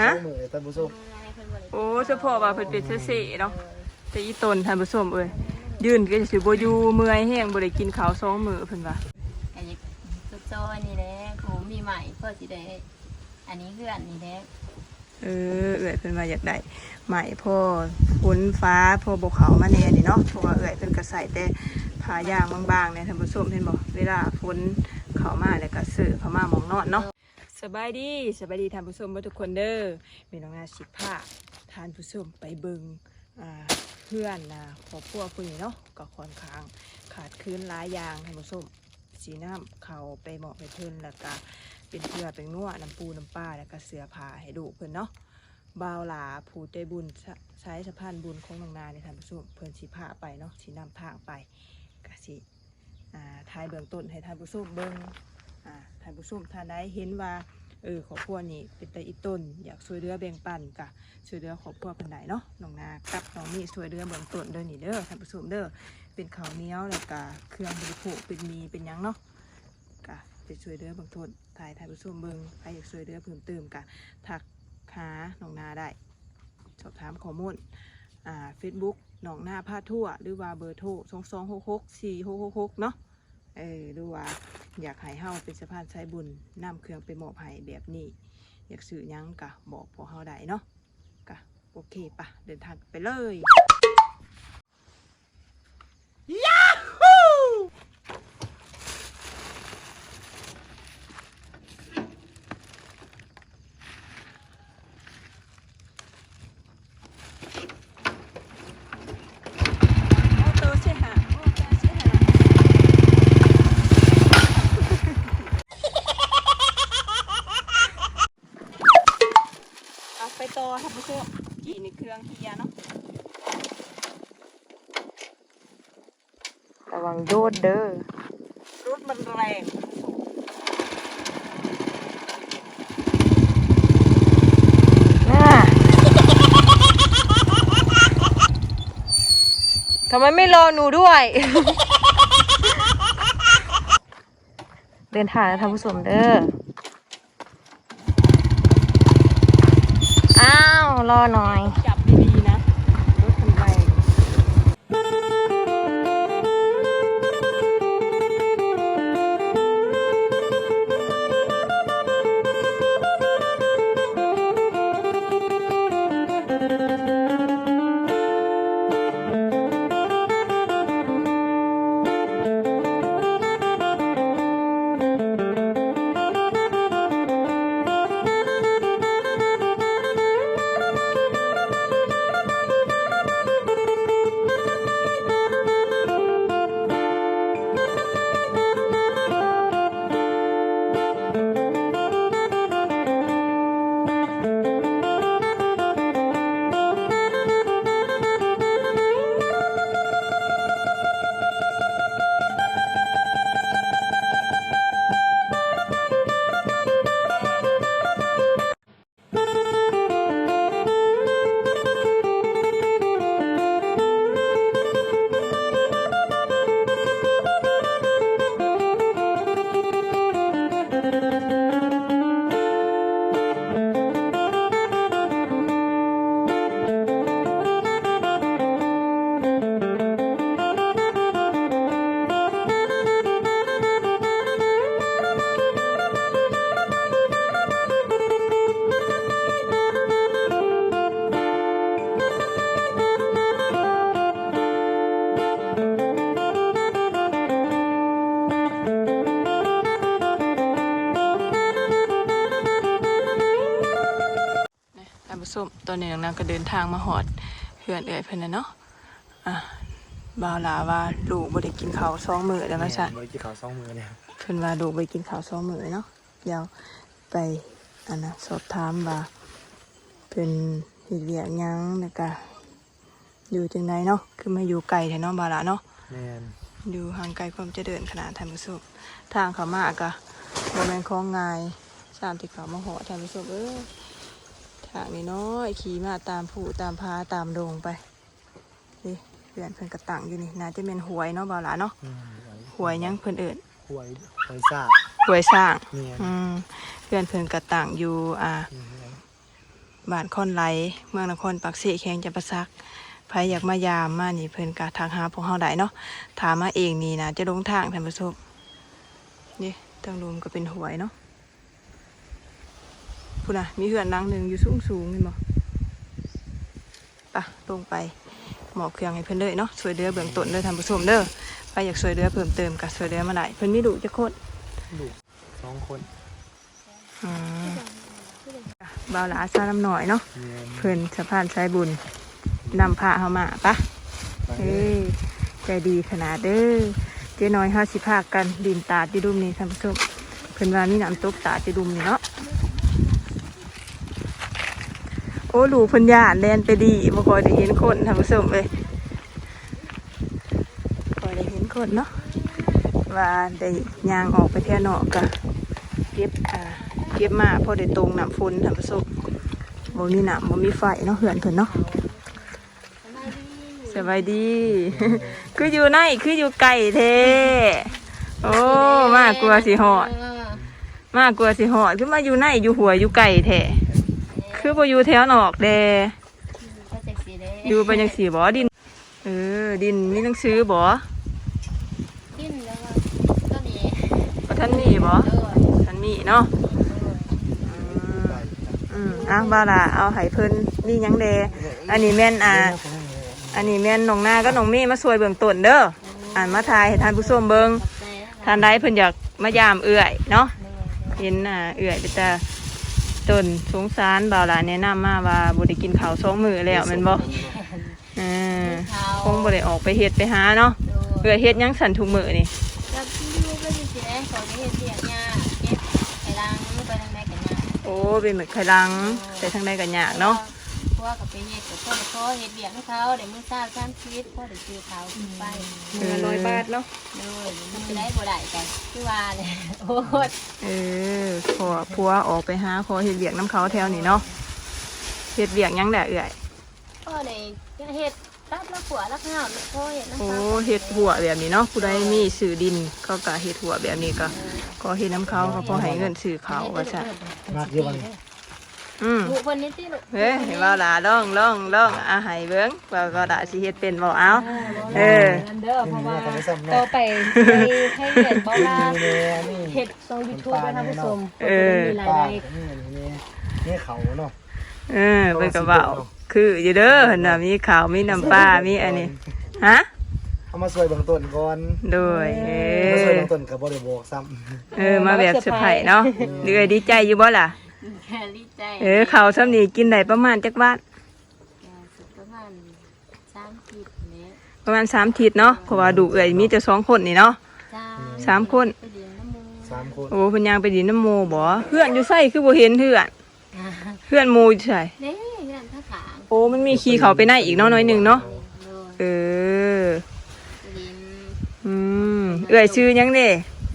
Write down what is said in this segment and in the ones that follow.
ฮะสองมือท่านผู้ชมโอ้เฉพาะว่าเพิ่นเป็นเซ่ๆเนาะแต่อีตนท่านผู้ชมเอ้ยยืนก็สิบ่อยู่เมื่อยแห้งบ่ได้กินข้าวสองมื้อเพิ่นว่าอันนี้สุดโจ้อันนี้แหละกูมีใหม่เพื่อสิได้อันนี้คืออันนี้แหละเออเอ้ยเพิ่นว่าอยากได้ใหม่พ่อฝนฟ้าพ่อบ่เขามาแน่นี่เนาะเพราะว่าเอ้ยเพิ่นก็ใส่แต่ผ้ายางบางๆเนี่ยท่านผู้ชมเห็นบ่เวลาฝนเข้ามาแล้วก็ซื้อเข้ามาหมองนอนเนาะ สบายดีสบายดีท่านผู้ชมทุกคนเด้อมีน้องนาสิพาท่านผู้ชมไปเบิงเพื่อนนะครอบครัวผู้นี้เนาะก็ค่อนข้างขาดคืนหลายอย่างท่านผู้ชมสีน้ำเขาไปเหมาะไปเพิ่นแล้วก็เป็นเพื่อเป็นนัวน้ำปูน้ำปลาแล้วก็เสือผ้าให้ดูเพิ่นเนาะบ่าวหลาผู้ใจบุญใช้สะพานบุญของน้องนาในท่านผู้ชมเพิ่นสิพาไปเนาะสินำทางไปก็สิอ่าทายเบื้องต้นให้ท่านผู้ชมเบิ่ง อ่าท่านผู้ชมท่านใดเห็นว่าเออครอบครัวนี้เป็นตาอีต้น อยากช่วยเหลือแบ่งปันกะช่วยเหลือครอบครัวเพิ่นได้เนาะน้องนากับน้องนี่ช่วยเหลือเบื้องต้นเด้อนี่เด้อท่านผู้ชมเด้อเป็นข้าวเหนียวแล้วก็เครื่องบริโภคเป็นมีเป็นหยังเนาะกะไปช่วยเหลือเบื้องต้นถ่ายท่านผู้ชมเบิ่งใครอยากช่วยเหลือเพิ่มเติมกะทักหาหนองนาได้ สอบถามข้อมูลอ่าเฟซบุ๊กหนองนาพาทั่ว หรือว่าเบอร์โทรสองสองหกหกสี่หกหกหกเนาะเออหรือว่า อยากให้เฮาเป็นสะพานสายบุญนำเครื่องไปมอบให้แบบนี้ อยากสื่อยังกะบอกพอเฮาได้เนาะกะโอเคปะเดินทางไปเลย โตเชหะโอ้ตาเชหะเอาไปต่อท่านผู้ชมกี่ในเครื่องเฮียเนาะระ วังโดดเด้อรถมันแรงน่าทำไมไม่รอหนูด้วย เดินทางนะท่านผู้ชมเด้อ อ้าว รอหน่อย อนนี้น้องนางก็เดินทางมาหอดเพื่อนเอ่ยเพื่อนนะเนาะอะบ่าวลาว่าลูกบ่ได้กินข้าวสองมื้อแล้วนะจ๊ะเมื่อกี้เขาสองมือเนี่ยเพิ่นว่าลูกไปกินข้าวสองมื้อเนาะเดี๋ยวไปอันนะสอบถามว่าเพิ่นเฮ็ดเวียกหยังแล้วก็อยู่จังไดเนาะคือมาอยู่ไกลแท้เนาะบ่าวละเนาะแมนอยู่ห่างไกลความเจริญขนาดท่านผู้ชมทางเขามาก็บ่แม่นของง่ายสามที่เขามาเหาะท่านผู้ชมเอ้ย ทางนี้น้อยขี่มาตามผู้ตามพาตามดงไปนี่เพื่อนเพิ่นกระตังอยู่นี่น่าจะเป็นหวยเนาะบ่าวละเนาะอืมหวยหยังเพิ่นเอิ้นหวยหวยซ่าหวยสร้างแมนอืมเพื่อนเพื่อนกระต่างอยู่อ่าอืมบ้านคอนไหลเมืองนครปักเสแขงจำปาสักใครอยากมายามมานี่เพิ่นกะทางหาพวกเฮาได้เนาะถามมาเองนี่นะจะลงทางท่านผู้ชมนี่ทางลุมก็เป็นหวยเนาะ พุ่นน่ะมีเหือนหลังหนึ่งอยู่สูงสูงๆเห็นบ่ปะลงไปหมอบเครื่องให้เพิ่นเลยเนาะช่วยเหลือเบื้องต้นเด้อท่านผู้ชมเด้อใครอยากช่วยเหลือเพิ่มเติมก็ช่วยเหลือมาได้เพิ่นมีดุจะโคตรลูกสองคนอืมบ่าวหลาซาน้ำหน่อยเนาะเมียเพื่อนสะพานสายบุญนำพาเขามาปะเอ้ยใจดีขนาดเด้อเจ๊น้อยห้าสิพากันดินตาดที่ดุมนี่ท่านผู้ชมเพื่อนว่ามีน้ำตกตาดที่ดุมนี่เนาะ โอ้ลูพันยานแลนไปดีบ่คอยได้เห็นคนท่านผู้ชมเลยคอยได้เห็นคนเนาะว่าได้ยางออกไปเที่ยวนอกกะเก็บอ่าเก็บมาพอได้ตรงน้ำฝนท่านผู้ชมบ่มีน้ำบ่มีไฟเนาะเหือนเพิ่นเนาะสบายดี คืออยู่ในคืออยู่ไก่เท่โอ้มากลัวสิหอด มากลัวสิหอดคือมาอยู่ในอยู่หัวอยู่ไก่แท้ คือบ่อยู่แถวนอกแดก็จะสีเลยอยู่ไปจังสี่บ่ดิน เออ ดินมีหนังสือบ่กินแล้วก็ก็นี่บ่ทันมีบ่เด้อทันมีเนาะอืมอืมอะบ่าล่ะเอาให้เพิ่นนี่หยังแดอันนี้แม่นอ่า อันนี้แม่นน้องนาก็น้องเมย์มาช่วยเบื้องต้นเด้ออ่านมาทายให้ท่านผู้ชมเบิ่ง ขอบใจนะท่านใดเพิ่นอยากมายามเอื่อยเนาะ เห็นอ่าเอื่อยไปแต่ ต้นสงสารบ่าวหลานแนะนำมาว่าบ่ได้กินข้าวสองมื้อแล้วแม่นบ่เออคงบ่ได้ออกไปเฮ็ดไปหาเนาะโดเอื่อยเฮ็ดหยังสั่นทุกมื้อนี่ก็ที่ลูกก็จะสีแดงเขาจะเห็นเสียงยาเก็บไอ้ลังไปทางไหนกันยาโอ้เป็นเหมือนไข่ลังใส่ทางใดก็ยากเนาะเพราะ ว่ากับไปเฮ็ดกับพ่อกับพ่อเฮ็ดเบียงให้เขาเดี๋ยวมื้อเช้าสามชีวิตพ่อเดี๋ยวซื้อเขาขึ้นไปมื้อละ100บาทเนาะเลยมันจะได้บ่ได้กันคือว่าเลยโอ้ยเออขอผัวออกไปหาขอเฮ็ดเวียกน้ำเขาแถวนี้เนาะเฮ็ดเวียกหยังแหละเอื่อยพ่อเลยเฮ็ดตัดละขัวละข้าวพ่อเฮ็ดน้ำโอ้ข้าวเฮ็ดหัวแบบนี้เนาะผู้ใดมีสื่อดินเขาก็เฮ็ดหัวแบบนี้ก็ก็เฮ็ดน้ำเขาก็พอให้เงินสื่อเขาว่าซะมากเยอะวันนี้ อืมลูกคนนี้ที่ลูกเฮ้ยเห็นว่าล่ะลองลองลองอาให้เบิ่งว่าก็ได้สิเฮ็ดเป็นบ่เอาเออนั่นเด้อเพราะว่าไม่ซ้ำต่อเนาะไปให้ให้เห็นบ่ว่านี่เนี่ยนี่เห็ดซองยูทูบนะคะผู้ชมเออมีรายป้าได้นี่นี่นี่เขาเนาะเออเพิ่นก็เว้าคืออยู่เด้อเพิ่นน่ะมีข้าวมีน้ำปลามีอันนี้ฮะเอามาสวยเบางต้นก่อนโดยเอมาสวยอเบางต้นกับบริบอกซ้เออมาแบบเซอร์ไพรส์เนาะเดือยดีใจอยู่บ่ล่ะ แค่ดีใจเออข้าวซ้ำนี้กินได้ประมาณจักบาทสุดประมาณสามสิบเมตรประมาณ3ทิศเนาะเพราะว่าดูเอ้อยมีแต่สองคนนี่เนาะ จ้าสามคน ไปเรียนน้ำมูำสามคนโอ้เพิ่นย่างไปดินน้ำโมบ่เพื่อนอยู่ไสคือบ่เห็นเพื่อนเพื่อนโมอยู่ไสนี่เรื่องท่าขางโอ้มันมีขี่เขาไปในอีกเนาะน้อยหนึงเนาะโดยเออไปเรียนอืมเอื้อยชื่อหยังเด้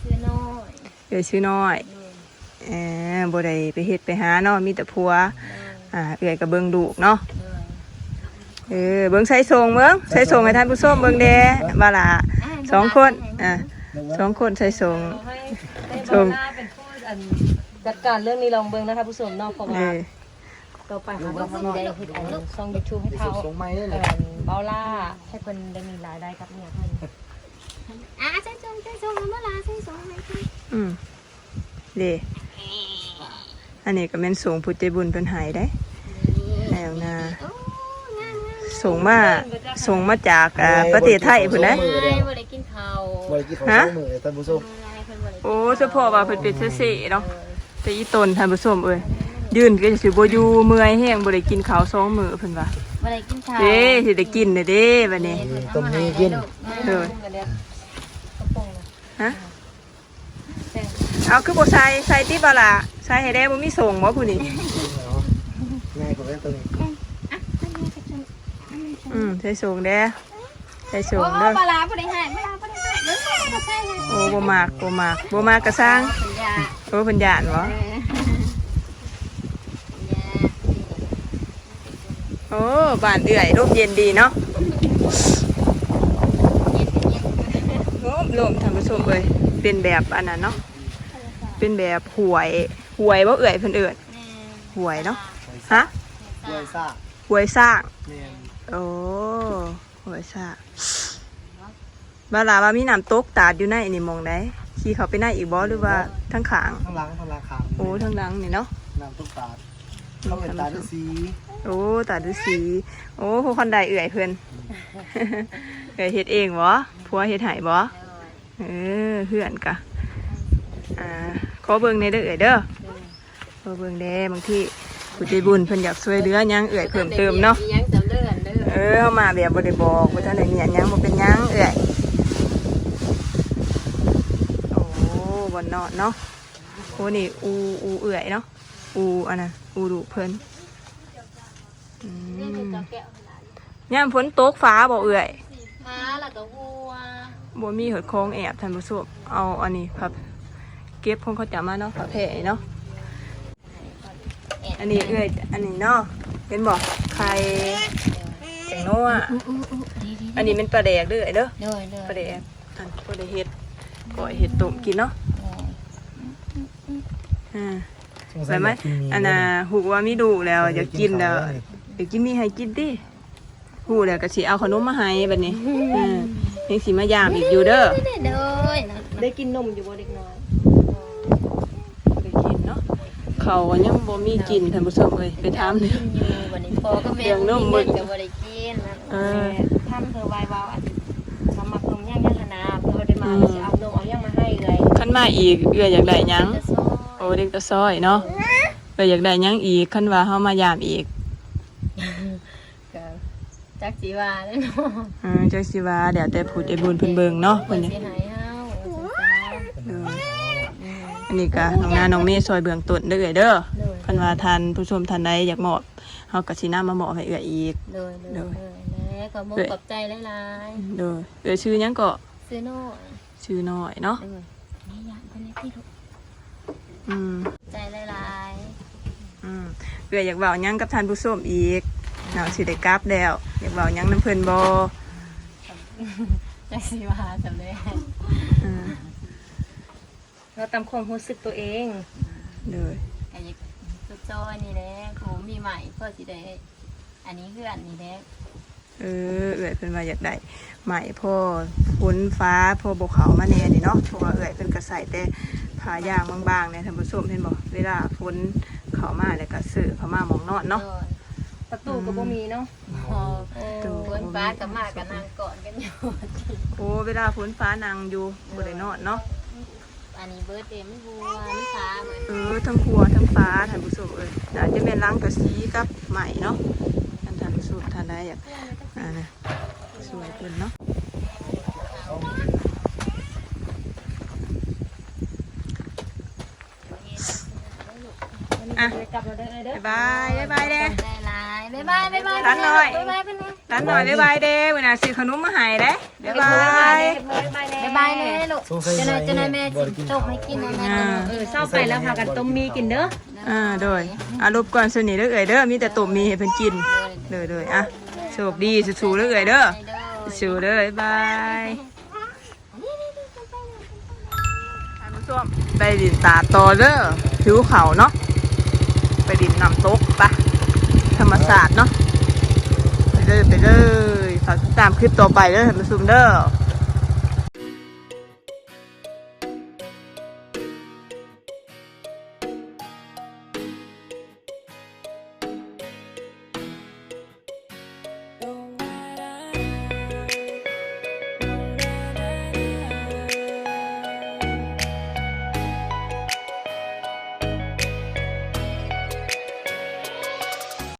เสื้อน้อย เอื้อยชื่อน้อย โดยเออบ่ได้ไปเฮ็ดไปหาเนาะมีแต่ผัวโดยอ่าเอื้อยก็เบิ่งลูกเนาะโดยเออเบิ่งใส่ส่งเบิ่งใส่ส่งให้ท่านผู้ชมเบิ่งแด่ว่าล่ะสองคนอ่าสองคนใส่ส่งขอให้ได้ชบ่มว่าเป็นผู้อันจัดการเรื่องนี้ลองเบิ่งนะคะผู้ชมเนาะเพราะเอว่าอต่อไปเขาก็สิได้เฮ็ดอันซองยูทูบให้เขาส่งไม้ได้เลเอ่ยอเบาล่าให้เพิ่นได้มีรายได้กับเนี่ยเพิ่นอะใส่ส่งใส่ส่งเมื่อไหร่ใส่ส่งไหมคะอืมเด้ อันนี้ก็แม่นส่งผู้ใจบุญเพิ่นให้ได้แล้วนะโอ้งามงามส่งมาส่งมาจากอ่าประเทศไทยพุ่นนะไม่บ่ได้กินข้าวบริกินเขาฮะสองมือเลยท่านผู้ชมอะไรเพิ่นบ่ได้กินโอ้เฉพาะว่าเพิ่นเป็นเซ่ๆเนาะแต่อีตนท่านผู้ชมเอ้ยยืนก็สิบ่อยู่เมื่อยแห้งบ่ได้กินข้าวสองมื้อเพิ่นว่าบ่ได้กินข้าวเด้สิได้กินเด้อเด้บัดนี้ต้มนี้กินเออกันเด้อกระโปรงนะฮะแซ่บเอาคือบ่ใส่ใส่ติบ่ล่ะ ใส่ให้ได้บ่มีส่งบ่ผู้นี้ง่ายกว่าเล่นตัวนี้อืมใส่ส่งเด้ใส่ส่โอ้งเด้อปลาร้าบ่ได้ให้ปลาร้าบ่ได้ให้เด้อบ่ใช่ให้โอ้บ่มากบ่มากบ่มากก็สร้างสัญญาโอ้เพิ่นย่านบ่เออสัญญาโอ้บ้านเอื้อยร่มเย็นดีเนาะเย็นเย็นโอ้ลมท่านผู้ชมเอ้ยเป็นแบบอันนั้นเนาะเป็นแบบหวย หวยบ่เอื้อยเพิ่นเอิ้นแม่หวยเนาะฮะแรวยซ่าหวยสร้างแม่นโอ้หวยสร้างบาลาว่ามีน้ำตกตาดอยู่ในนี่หมองได้ขี่เขาไปในอีกบ่หรือว่าทั้งขางข้างหลังข้างหลังขางโอ้ทั้งหลังนี่เนาะน้ำตุ๊กตาดเขาเป็นตาดูสีโอ้ตาดูสีโอ้ผู้คนใดเอื่อยเพิ่นเอื่อยเฮ็ดเองบ่ผัวเฮ็ดให้บ่โดยเออเพื่อนกะอ่าขอเบิ่งในเด้อเอื่อยเด้อข อเบิ่งแด้บางทีผู้ใจบุญเพิ่นอยากช่วยเหลือหยังเอื่อยเพิ่มเติมเนาะมีหยังจำเลื่อนเด้อเออเข้ามาแบบบ่ได้บอกว่าท่านได้เนี่ยหยังบ่เป็นหยังเอื่อยโอ้บ่นอนเนาะโอ้นี่อูอูเอื่อยเนาะอูอันนั้นอูดุเพิ่นอืนี่คือมเจ้าแก้วหลานยามฝนตกฟ้าบ่เอื่อยหาแล้วก็วัวบ่มีหดคองแอบท่านผู้ชมเอาอันนี้ครับ เก็บของเขาจะมาเนาะผักแผ่เนาะ อันนี้เอ้อยอันนี้เนาะเป็นบ่ไข่แตงโนัวดีดีอันนี้เป็นปลาแดกเด้อเด้อโดยโดยปลาแดกอันปลาแดกเฮ็ดก่อยเฮ็ดต้มกินเนาะอ่าสงไปสัยไหมอยากกินมีอันน่ะหูว่ามีดูแล้วอยากกินแล้วอยากกินมีให้กินดิหูแล้วก็สิเอาขนมมาให้บัดนี้อืมยังสิมายามอีกอยู่เด้อโดยนะได้กินนมอยู่บ่เด็กน้อย ไปกินเนาะ เขาก็ยังบ่มีกินท่านผู้ชมเลยไปถามเลยกินอยู่วันนี้พอก็แม่เลี้ยงนมเงิเบิ่นงก็บ่ได้กินนะเออทำเธอวายวาวอันสมัครนมย่างย่างธนาเพื่อได้มาจะเอานมเอาย่างมาให้เลยขันมาอีกเอื้ออยากได้หยังจะซอยโอ้เด็กตะซอยเนาะเอื้ออยากได้หยังอีกขันว่าเฮามายามอีกก็จักสิว่าแล้วเนาะอืมจักสิว่าเดี๋ยวแต่ผู้ใจบุญเพิ่นเบิ่งเนาะเพิ่เพิ่นนนี่สิให้เฮาเพิ่นสิ เด้อ อืม อั นนี้ก็น้องนาน้องเมย์ซอยเบื้องต้นเด้อเอื้อยเด้อโดยคันว่าท่านผู้ชมท่านใดอยากมอบเฮาก็สินำมามอบให้เอื้อยอีกโดยโดยโดยโดยแล้วก็มุกกับใจหลายเด้อเอื้อยชื่อหยังก็ๆซื้อโน่อยชื่อน้อยเนาะโดยนี่อยากเป็นที่ลูกอืมใจหลายอืมเอื้อยอยากเว้าหยังกับท่านผู้ชมอีกเนาะสิได้กลับแล้วอยากเว้าหยังนํเพิ่นบ่ๆจักสิว่าสำเร็จอืม เราตามความรู้สึกตัวเองเด้อไอ้จุดจอยนี่แหละกูมีใหม่เพื่อสิได้อันนี้เพื่อนนี่แหละเออเอื้อยเพิ่นว่าอยากได้ไหมพ่อฝนฟ้าพ่อบกเขามาแน่นี่เนาะเพราะว่าเอื้อยเพิ่นก็ใส่แต่ผ้ายางบางๆเนี่ยท่านผู้ชมเห็นบ่เวลาฝนเข้ามาแล้วก็ซื้อเข้ามาหมองนอนเนาะโดยประตูก็บ่มีเนาะพอตู้ฝนฟ้ากับมากับนางก่อนกันอยู่โอ้เวลาฝนฟ้านางอยู่บ่ได้นอนเนาะ อันนี้เบิร์ดเดย์ไม่บัวไม่ฟ้าเหมือนเออทั้งครัวทั้งฟ้าท่านผู้ชมเอ้ยอาจจะเป็นล้างกระสีกับใหม่เนาะท่านท่านผู้ชมท่านใดอยากอ่านะสวยเพิ่นเนาะอะกลับมาเด้อเด้อบ๊ายบายบ๊ายบายเด้ ได้หลายบ๊ายบายบ๊ายบายร้านหน่อย บ๊ายบายเป็นไง ร้านหน่อยบ๊ายบายเด้มื้อหน้าซื้อขนมมาให้เด้บ๊ายบายบ๊ายบายแน่บ๊ายบายแม่ลูกสงสัยจะนายจะนายแม่บ่ได้กิจินตกให้กินนะแม่อ่าเออเศร้าไปแล้วพากันต้มมีกินเด้ออ่าโดยอารบก่อนสนิทเด้อเอ้ยเด้อมีแต่ตุ่มมีให้เพิ่นกินเด้อเด้ออะโชคดีสู้ๆเด้อเอ้ยเด้อไปเด้อสู้เด้อบ๊ายบายท่านผู้ชมไปดินตาดต่อเด้อผิวเขาเนาะไปดินน้ำตกปะธรรมศาสตร์เนาะไป เด้อไปเลยฝากติดตามคลิปต่อไปเด้อท่านผู้ชมเด้อ